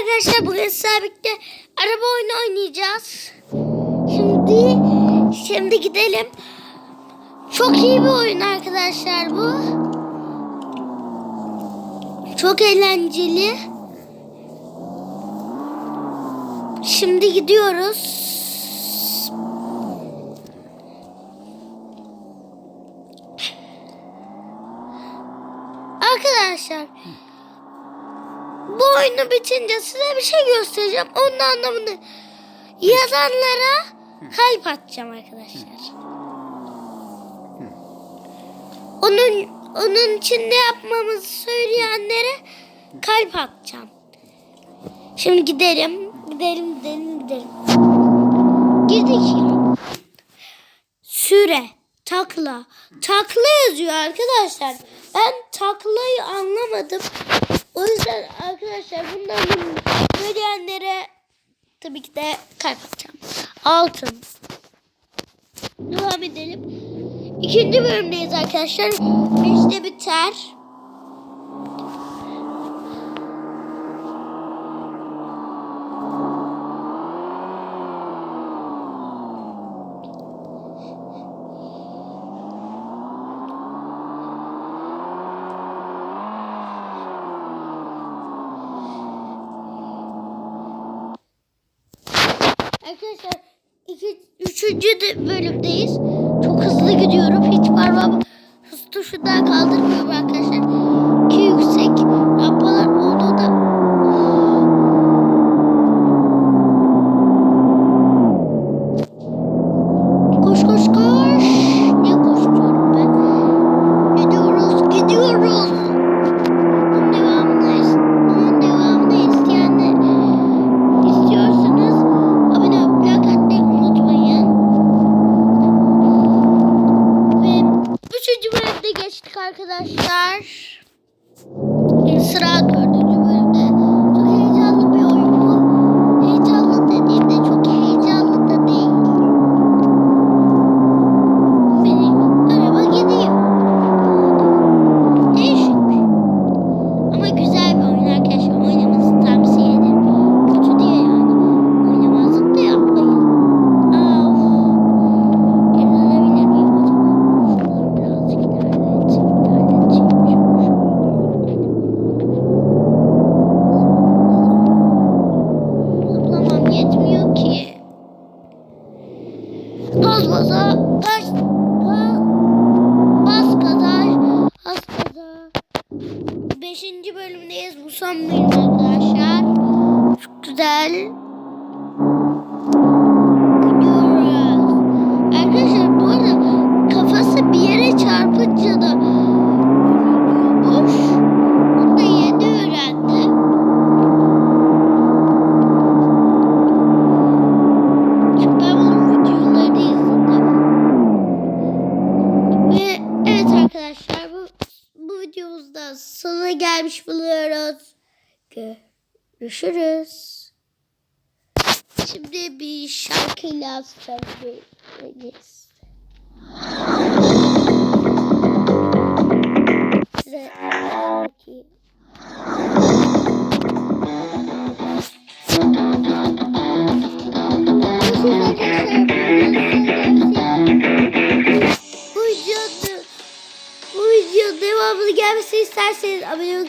arkadaşlar bugün birlikte araba oyunu oynayacağız. Şimdi şimdi gidelim. Çok iyi bir oyun arkadaşlar bu. Çok eğlenceli. Şimdi gidiyoruz. Arkadaşlar bu oyunu bitince size bir şey göstereceğim. Onun anlamını yazanlara kalp atacağım arkadaşlar. Onun onun için ne yapmamızı söyleyenlere kalp atacağım. Şimdi gidelim. Gidelim gidelim gidelim. Girdik ya. Süre. Takla. Takla yazıyor arkadaşlar. Ben taklayı anlamadım. O yüzden arkadaşlar bundan söyleyenlere tabii ki de atacağım. Altın. Devam edelim. İkinci bölümdeyiz arkadaşlar. Beşte biter. Arkadaşlar iki, üçüncü de bölümdeyiz. Çok hızlı gidiyorum. Hiç parmağımı hız tuşundan kaldırmıyorum arkadaşlar. Ki yüksek rampalar olduğunda Koş koş koş. Ne koşuyorum ben? Gidiyoruz gidiyoruz. Bunun devamını, is- bunun devamını isteyenler istiyorsanız abone olup like atmayı unutmayın. Ve üçüncü bölümde geçtik arkadaşlar. Sıra bölüm arkadaşlar. Çok güzel. Gidiyoruz. Arkadaşlar bu arada kafası bir yere çarpınca da boş. Bunu da yeni öğrendim. Çünkü ben bunun videolarını izledim. Ve evet arkadaşlar bu bu videomuzda sonuna gelmiş buluyoruz. Görüşürüz. Şimdi bir şarkıyla söyleyeceğiz. Size şarkıyı devamını gelmesini isterseniz abone olun.